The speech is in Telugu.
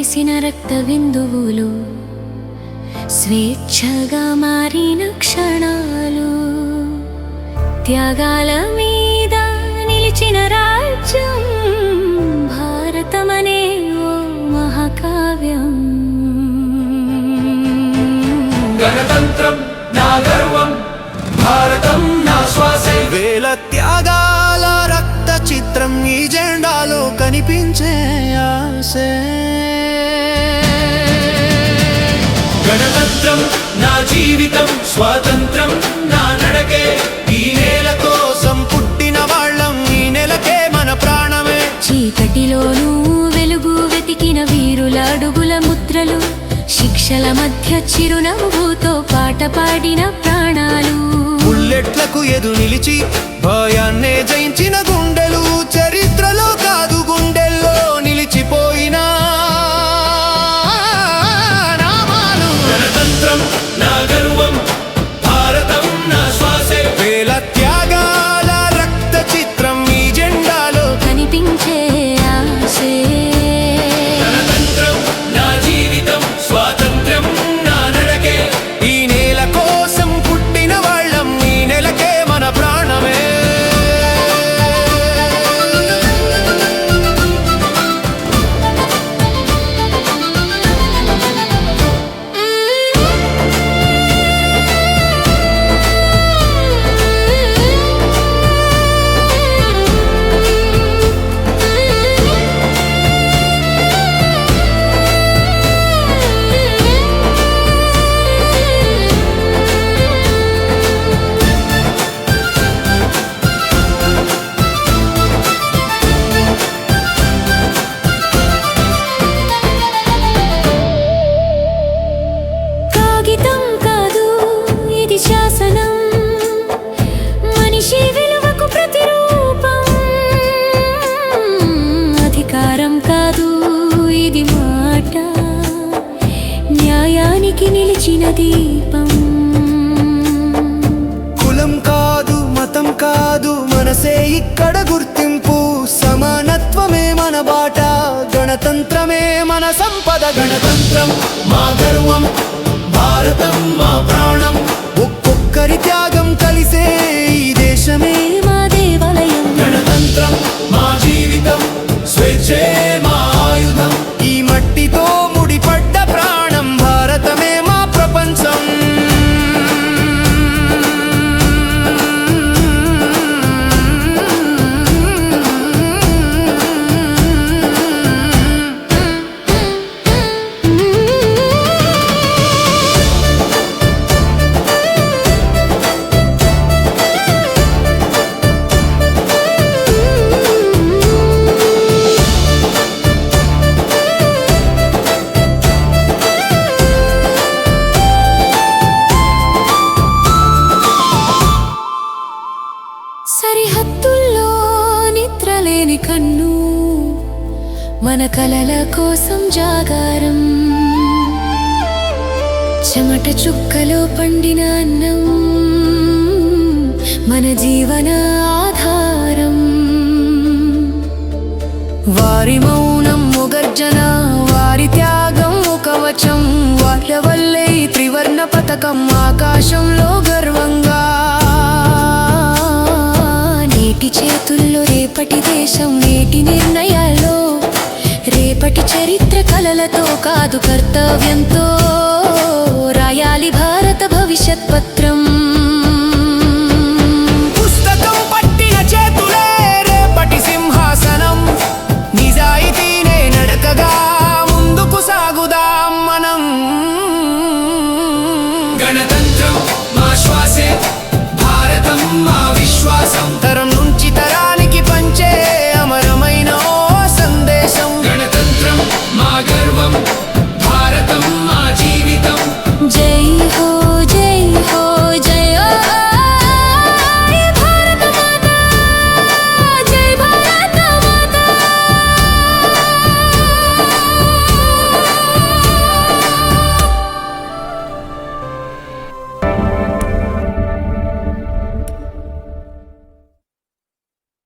కురిసిన రక్త బిందువులు స్వేచ్ఛగా మారిన క్షణాలు. త్యాగాల మీద నిలిచిన రాజ్యం భారతమనే ఓ మహాకావ్యం. గణతంత్రం నా గర్వం భారతం నా శ్వాసే. వేల త్యాగాల రక్త చిత్రం ఈ జెండాలో కనిపించే ఆశే. గణతంత్రం నా జీవితం స్వాతంత్రం నా నడకే ఈ నేల కోసం పుట్టిన వాళ్ళం ఈ నెలకే మన ప్రాణమే. చీకటిలోనూ వెలుగు వెతికిన వీరుల అడుగుల ముద్రలు శిక్షల మధ్య చిరునవ్వుతో పాట పాడిన ప్రాణాలు. బుల్లెట్లకు ఎదు నిలిచి భయాన్నే జయించిన గుండెలు జ్ఞాన సంపద గణతంత్రం మా గర్వం భారతం మా ప్రాణం. ఒక్కొక్కరి త్యాగం సరిహద్దుల్లో నిద్రలేని కన్ను మన కలల కోసం జాగారం. చెమట చుక్కలో పండిన అన్నం మన జీవన ఆధారం. వారి మౌనం ముగర్జన వారి త్యాగం కవచం వాళ్ళ వల్లే త్రివర్ణ పథకం ఆకాశంలో గర్వంగా రేపటి దేశం నేటి నిర్ణయాల్లో రేపటి చరిత్ర కలలతో కాదు కర్తవ్యంతో. రాయాలి భారత భవిష్యత్ పత్రిక